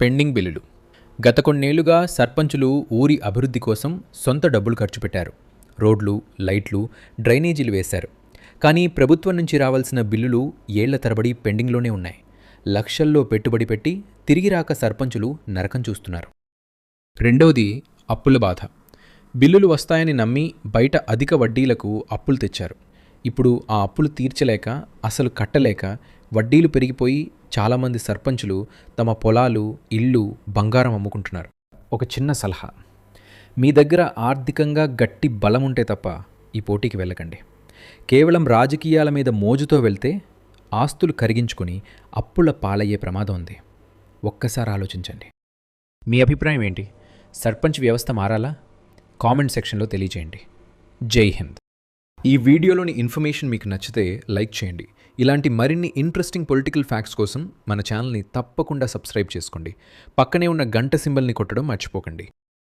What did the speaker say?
Pending బిల్లులు. గత కొన్నేళ్ళుగా సర్పంచులు ఊరి అభివృద్ధి కోసం సొంత డబ్బులు ఖర్చు పెట్టారు. రోడ్లు లైట్లు డ్రైనేజీలు వేశారు. కానీ ప్రభుత్వం నుంచి రావాల్సిన బిల్లులు ఏళ్ళ తరబడి పెండింగ్లోనే ఉన్నాయి. లక్షల్లో పెట్టుబడి పెట్టి తిరిగి రాక సర్పంచులు నరకం చూస్తున్నారు. రెండవది అప్పుల బాధ. బిల్లులు వస్తాయని నమ్మి బయట అధిక వడ్డీలకు అప్పులు తెచ్చారు. ఇప్పుడు ఆ అప్పులు తీర్చలేక అసలు కట్టలేక వడ్డీలు పెరిగిపోయి చాలామంది సర్పంచులు తమ పొలాలు ఇళ్ళు బంగారం అమ్ముకుంటున్నారు. ఒక చిన్న సలహా. మీ దగ్గర ఆర్థికంగా గట్టి బలం ఉంటే తప్ప ఈ పోటీకి వెళ్ళకండి. కేవలం రాజకీయాల మీద మోజుతో వెళ్తే ఆస్తులు కరిగించుకొని అప్పుల పాలయ్యే ప్రమాదం ఉంది. ఒక్కసారి ఆలోచించండి. మీ అభిప్రాయం ఏంటి? సర్పంచ్ వ్యవస్థ మారాలా? కామెంట్ సెక్షన్లో తెలియజేయండి. జై హింద్. ఈ వీడియోలోని ఇన్ఫర్మేషన్ మీకు నచ్చితే లైక్ చేయండి. ఇలాంటి మరిన్ని ఇంట్రెస్టింగ్ పొలిటికల్ ఫ్యాక్ట్స్ కోసం మన ఛానల్ని తప్పకుండా సబ్స్క్రైబ్ చేసుకోండి. పక్కనే ఉన్న గంట సింబల్ని కొట్టడం మర్చిపోకండి.